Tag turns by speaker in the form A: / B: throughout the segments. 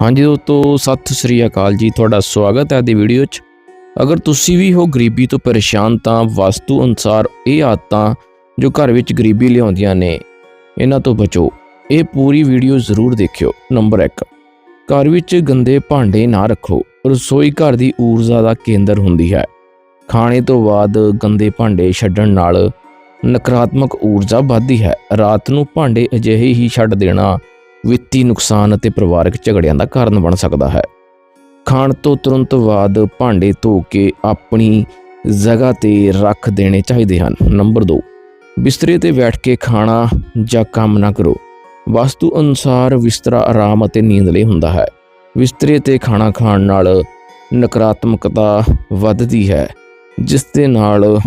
A: ਹਾਂਜੀ ਦੋਸਤੋ, ਸਤਿ ਸ੍ਰੀ ਅਕਾਲ ਜੀ। ਤੁਹਾਡਾ ਸਵਾਗਤ ਹੈ ਅੱਜ ਦੀ ਵੀਡੀਓ 'ਚ। ਅਗਰ ਤੁਸੀਂ ਵੀ ਹੋ ਗਰੀਬੀ ਤੋਂ ਪਰੇਸ਼ਾਨ ਤਾਂ ਵਾਸਤੂ ਅਨੁਸਾਰ ਇਹ ਆਦਤਾਂ ਜੋ ਘਰ ਵਿੱਚ ਗਰੀਬੀ ਲਿਆਉਂਦੀਆਂ ਨੇ, ਇਹਨਾਂ ਤੋਂ ਬਚੋ। ਇਹ ਪੂਰੀ ਵੀਡੀਓ ਜ਼ਰੂਰ ਦੇਖਿਓ। ਨੰਬਰ 1 ਘਰ ਵਿੱਚ ਗੰਦੇ ਭਾਂਡੇ ਨਾ ਰੱਖੋ। ਰਸੋਈ ਘਰ ਦੀ ਊਰਜਾ ਦਾ ਕੇਂਦਰ ਹੁੰਦੀ ਹੈ। ਖਾਣੇ ਤੋਂ ਬਾਅਦ ਗੰਦੇ ਭਾਂਡੇ ਛੱਡਣ ਨਾਲ ਨਕਾਰਾਤਮਕ ਊਰਜਾ ਵੱਧਦੀ ਹੈ। ਰਾਤ ਨੂੰ ਭਾਂਡੇ ਅਜਿਹੇ ਹੀ ਛੱਡ ਦੇਣਾ ਵਿੱਤੀ ਨੁਕਸਾਨ ਅਤੇ ਪਰਿਵਾਰਕ ਝਗੜਿਆਂ ਦਾ ਕਾਰਨ ਬਣ ਸਕਦਾ ਹੈ। ਖਾਣ ਤੋਂ ਤੁਰੰਤ ਬਾਅਦ ਭਾਂਡੇ ਧੋ ਕੇ ਆਪਣੀ ਜਗ੍ਹਾ ਤੇ ਰੱਖ ਦੇਣੇ ਚਾਹੀਦੇ ਹਨ। ਨੰਬਰ 2 ਬਿਸਤਰੇ ਤੇ ਬੈਠ ਕੇ ਖਾਣਾ ਜਾਂ ਕੰਮ ਨਾ ਕਰੋ। ਵਾਸਤੂ ਅਨੁਸਾਰ ਬਿਸਤਰਾ ਆਰਾਮ ਅਤੇ ਨੀਂਦ ਲਈ ਹੁੰਦਾ ਹੈ। ਬਿਸਤਰੇ ਤੇ ਖਾਣਾ ਖਾਣ ਨਾਲ ਨਕਾਰਾਤਮਕਤਾ ਵੱਧਦੀ ਹੈ, ਜਿਸ ਦੇ ਨਾਲ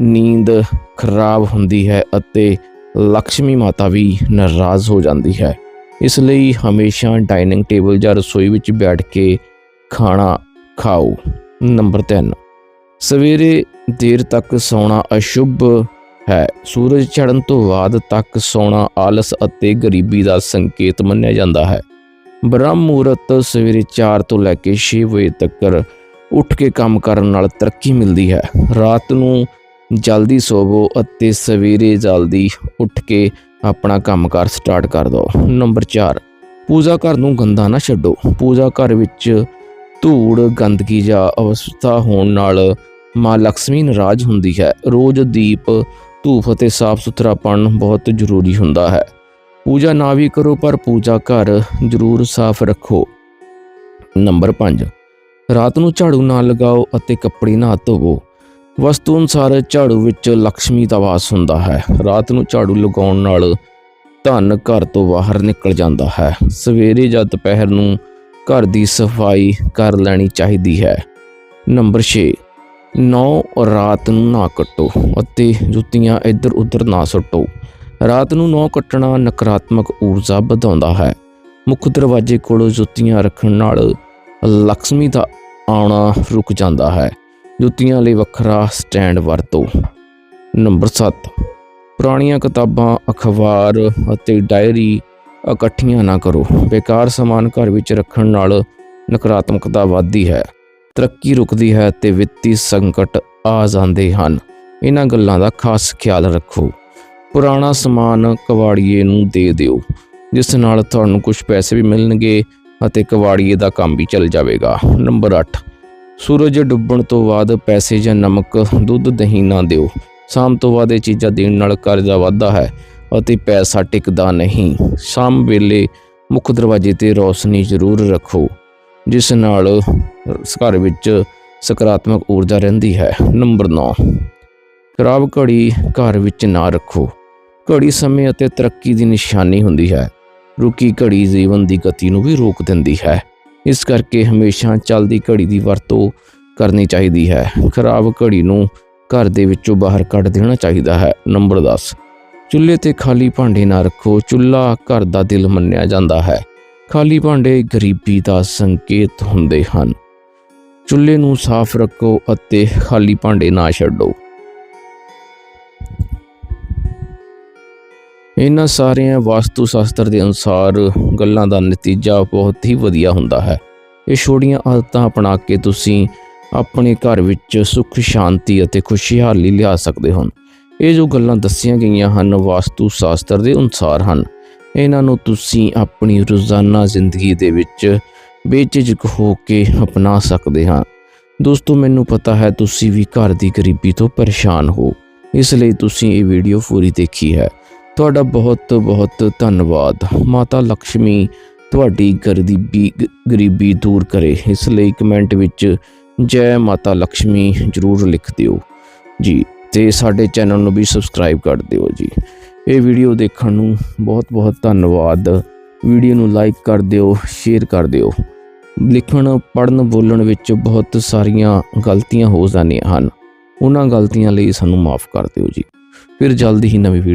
A: ਨੀਂਦ ਖਰਾਬ ਹੁੰਦੀ ਹੈ ਅਤੇ ਲక్ష్ਮੀ ਮਾਤਾ ਵੀ ਨਾਰਾਜ਼ ਹੋ ਜਾਂਦੀ ਹੈ। ਇਸ ਲਈ ਹਮੇਸ਼ਾ ਡਾਈਨਿੰਗ ਟੇਬਲ ਜਾਂ ਰਸੋਈ ਵਿੱਚ ਬੈਠ ਕੇ ਖਾਣਾ ਖਾਓ। ਨੰਬਰ 3 ਸਵੇਰੇ ਦੇਰ ਤੱਕ ਸੌਣਾ ਅਸ਼ੁਭ ਹੈ। ਸੂਰਜ ਚੜ੍ਹਨ ਤੋਂ ਬਾਅਦ ਤੱਕ ਸੌਣਾ ਆਲਸ ਅਤੇ ਗਰੀਬੀ ਦਾ ਸੰਕੇਤ ਮੰਨਿਆ ਜਾਂਦਾ ਹੈ। ਬ੍ਰਹਮ ਮੂਰਤ ਸਵੇਰੇ 4 ਤੋਂ ਲੈ ਕੇ 6 ਵਜੇ ਤੱਕ ਉੱਠ ਕੇ ਕੰਮ ਕਰਨ ਨਾਲ ਤਰੱਕੀ ਮਿਲਦੀ ਹੈ। ਰਾਤ ਨੂੰ ਜਲਦੀ ਸੋਵੋ ਅਤੇ ਸਵੇਰੇ ਜਲਦੀ ਉੱਠ ਕੇ ਆਪਣਾ ਕੰਮਕਾਰ ਸਟਾਰਟ ਕਰ ਦਿਓ। ਨੰਬਰ 4 ਪੂਜਾ ਘਰ ਨੂੰ ਗੰਦਾ ਨਾ ਛੱਡੋ। ਪੂਜਾ ਘਰ ਵਿੱਚ ਧੂੜ, ਗੰਦਗੀ ਜਾਂ ਅਵਸਥਾ ਹੋਣ ਨਾਲ ਮਾਂ ਲక్ష్ਮੀ ਨਾਰਾਜ਼ ਹੁੰਦੀ ਹੈ। ਰੋਜ਼ ਦੀਪ, ਧੂਫ ਅਤੇ ਸਾਫ਼ ਸੁਥਰਾਪਣ ਬਹੁਤ ਜ਼ਰੂਰੀ ਹੁੰਦਾ ਹੈ। ਪੂਜਾ ਨਾ ਵੀ ਕਰੋ, ਪਰ ਪੂਜਾ ਘਰ ਜ਼ਰੂਰ ਸਾਫ਼ ਰੱਖੋ। ਨੰਬਰ 5 ਰਾਤ ਨੂੰ ਝਾੜੂ ਨਾ ਲਗਾਓ ਅਤੇ ਕੱਪੜੇ ਨਾ ਧੋਵੋ। ਵਸਤੂ ਅਨੁਸਾਰ ਝਾੜੂ ਵਿੱਚ ਲక్ష్ਮੀ ਦਾ ਵਾਸ ਹੁੰਦਾ ਹੈ। ਰਾਤ ਨੂੰ ਝਾੜੂ ਲਗਾਉਣ ਨਾਲ ਧਨ ਘਰ ਤੋਂ ਬਾਹਰ ਨਿਕਲ ਜਾਂਦਾ ਹੈ। ਸਵੇਰੇ ਜਾਂ ਦੁਪਹਿਰ ਨੂੰ ਘਰ ਦੀ ਸਫ਼ਾਈ ਕਰ ਲੈਣੀ ਚਾਹੀਦੀ ਹੈ। ਨੰਬਰ 6 9 ਰਾਤ ਨੂੰ ਨਾ ਕੱਟੋ ਅਤੇ ਜੁੱਤੀਆਂ ਇੱਧਰ ਉੱਧਰ ਨਾ ਸੁੱਟੋ। ਰਾਤ ਨੂੰ 9 ਕੱਟਣਾ ਨਕਾਰਾਤਮਕ ਊਰਜਾ ਵਧਾਉਂਦਾ ਹੈ। ਮੁੱਖ ਦਰਵਾਜ਼ੇ ਕੋਲ ਜੁੱਤੀਆਂ ਰੱਖਣ ਨਾਲ ਲక్ష్ਮੀ ਦਾ ਆਉਣਾ ਰੁਕ ਜਾਂਦਾ ਹੈ। ਜੁੱਤੀਆਂ ਲਈ ਵੱਖਰਾ ਸਟੈਂਡ ਵਰਤੋ। ਨੰਬਰ 7 ਪੁਰਾਣੀਆਂ ਕਿਤਾਬਾਂ, ਅਖਬਾਰ ਅਤੇ ਡਾਇਰੀ ਇਕੱਠੀਆਂ ਨਾ ਕਰੋ। ਬੇਕਾਰ ਸਮਾਨ ਘਰ ਵਿੱਚ ਰੱਖਣ ਨਾਲ ਨਕਾਰਾਤਮਕਤਾ ਵੱਧਦੀ ਹੈ, ਤਰੱਕੀ ਰੁਕਦੀ ਹੈ ਤੇ ਵਿੱਤੀ ਸੰਕਟ ਆ ਜਾਂਦੇ ਹਨ। ਇਹਨਾਂ ਗੱਲਾਂ ਦਾ ਖਾਸ ਖਿਆਲ ਰੱਖੋ। ਪੁਰਾਣਾ ਸਮਾਨ ਕਵਾੜੀਏ ਨੂੰ ਦੇ ਦਿਓ, ਜਿਸ ਨਾਲ ਤੁਹਾਨੂੰ ਕੁਝ ਪੈਸੇ ਵੀ ਮਿਲਣਗੇ ਅਤੇ ਕਵਾੜੀਏ ਦਾ ਕੰਮ ਵੀ ਚੱਲ ਜਾਵੇਗਾ। ਨੰਬਰ 8 ਸੂਰਜ ਡੁੱਬਣ ਤੋਂ ਬਾਅਦ ਪੈਸੇ ਜਾਂ ਨਮਕ, ਦੁੱਧ, ਦਹੀਂ ਨਾ ਦਿਓ। ਸ਼ਾਮ ਤੋਂ ਬਾਅਦ ਇਹ ਚੀਜ਼ਾਂ ਦੇਣ ਨਾਲ ਕਰਜ਼ਾ ਵੱਧਦਾ ਹੈ ਅਤੇ ਪੈਸਾ ਟਿਕਦਾ ਨਹੀਂ। ਸ਼ਾਮ ਵੇਲੇ ਮੁੱਖ ਦਰਵਾਜ਼ੇ ਤੇ ਰੌਸ਼ਨੀ ਜ਼ਰੂਰ ਰੱਖੋ, ਜਿਸ ਨਾਲ ਘਰ ਵਿੱਚ ਸਕਾਰਾਤਮਕ ਊਰਜਾ ਰਹਿੰਦੀ ਹੈ। ਨੰਬਰ 9 ਖਰਾਬ ਘੜੀ ਘਰ ਵਿੱਚ ਨਾ ਰੱਖੋ। ਘੜੀ ਸਮੇਂ ਅਤੇ ਤਰੱਕੀ ਦੀ ਨਿਸ਼ਾਨੀ ਹੁੰਦੀ ਹੈ। ਰੁਕੀ ਘੜੀ ਜੀਵਨ ਦੀ ਗਤੀ ਨੂੰ ਵੀ ਰੋਕ ਦਿੰਦੀ ਹੈ। ਇਸ ਕਰਕੇ ਹਮੇਸ਼ਾ ਚੱਲਦੀ ਘੜੀ ਦੀ ਵਰਤੋਂ ਕਰਨੀ ਚਾਹੀਦੀ ਹੈ। ਖਰਾਬ ਘੜੀ ਨੂੰ ਘਰ ਦੇ ਵਿੱਚੋਂ ਬਾਹਰ ਕੱਢ ਦੇਣਾ ਚਾਹੀਦਾ ਹੈ। ਨੰਬਰ 10 ਚੁੱਲ੍ਹੇ ਤੇ ਖਾਲੀ ਭਾਂਡੇ ਨਾ ਰੱਖੋ। ਚੁੱਲ੍ਹਾ ਘਰ ਦਾ ਦਿਲ ਮੰਨਿਆ ਜਾਂਦਾ ਹੈ। ਖਾਲੀ ਭਾਂਡੇ ਗਰੀਬੀ ਦਾ ਸੰਕੇਤ ਹੁੰਦੇ ਹਨ। ਚੁੱਲ੍ਹੇ ਨੂੰ ਸਾਫ਼ ਰੱਖੋ ਅਤੇ ਖਾਲੀ ਭਾਂਡੇ ਨਾ ਛੱਡੋ। ਇਹਨਾਂ ਸਾਰਿਆਂ ਵਾਸਤੂ ਸ਼ਾਸਤਰ ਦੇ ਅਨੁਸਾਰ ਗੱਲਾਂ ਦਾ ਨਤੀਜਾ ਬਹੁਤ ਹੀ ਵਧੀਆ ਹੁੰਦਾ ਹੈ। ਇਹ ਛੋਟੀਆਂ ਆਦਤਾਂ ਅਪਣਾ ਕੇ ਤੁਸੀਂ ਆਪਣੇ ਘਰ ਵਿੱਚ ਸੁੱਖ, ਸ਼ਾਂਤੀ ਅਤੇ ਖੁਸ਼ਹਾਲੀ ਲਿਆ ਸਕਦੇ ਹੋ ਇਹ ਜੋ ਗੱਲਾਂ ਦੱਸੀਆਂ ਗਈਆਂ ਹਨ ਵਾਸਤੂ ਸ਼ਾਸਤਰ ਦੇ ਅਨੁਸਾਰ ਹਨ। ਇਹਨਾਂ ਨੂੰ ਤੁਸੀਂ ਆਪਣੀ ਰੋਜ਼ਾਨਾ ਜ਼ਿੰਦਗੀ ਦੇ ਵਿੱਚ ਬੇਝਿਜਕ ਹੋ ਕੇ ਅਪਣਾ ਸਕਦੇ ਹਾਂ। ਦੋਸਤੋ, ਮੈਨੂੰ ਪਤਾ ਹੈ ਤੁਸੀਂ ਵੀ ਘਰ ਦੀ ਗਰੀਬੀ ਤੋਂ ਪਰੇਸ਼ਾਨ ਹੋ। ਇਸ ਲਈ ਤੁਸੀਂ ਇਹ ਵੀਡੀਓ ਪੂਰੀ ਦੇਖੀ ਹੈ। ਤੁਹਾਡਾ ਬਹੁਤ ਬਹੁਤ ਧੰਨਵਾਦ। ਮਾਤਾ ਲక్ష్ਮੀ ਤੁਹਾਡੀ ਗਰੀਬੀ ਗਰੀਬੀ ਦੂਰ ਕਰੇ। ਇਸ ਲਈ ਕਮੈਂਟ ਵਿੱਚ ਜੈ ਮਾਤਾ ਲక్ష్ਮੀ ਜਰੂਰ ਲਿਖ ਦਿਓ। ਜੀ, ਤੇ ਸਾਡੇ ਚੈਨਲ ਨੂੰ ਵੀ ਸਬਸਕ੍ਰਾਈਬ ਕਰ ਦਿਓ ਜੀ। ਇਹ ਵੀਡੀਓ ਦੇਖਣ ਨੂੰ ਬਹੁਤ ਬਹੁਤ ਧੰਨਵਾਦ। ਵੀਡੀਓ ਨੂੰ ਲਾਈਕ ਕਰ ਦਿਓ, ਸ਼ੇਅਰ ਕਰ ਦਿਓ। ਲਿਖਣ ਪੜਨ ਬੋਲਣ ਵਿੱਚ ਬਹੁਤ ਸਾਰੀਆਂ ਗਲਤੀਆਂ ਹੋ ਜਾਂਦੀਆਂ ਹਨ। ਉਹਨਾਂ ਗਲਤੀਆਂ ਲਈ ਸਾਨੂੰ ਮਾਫ ਕਰ ਦਿਓ ਜੀ। ਫਿਰ ਜਲਦੀ ਹੀ ਨਵੀਂ ਵੀਡੀਓ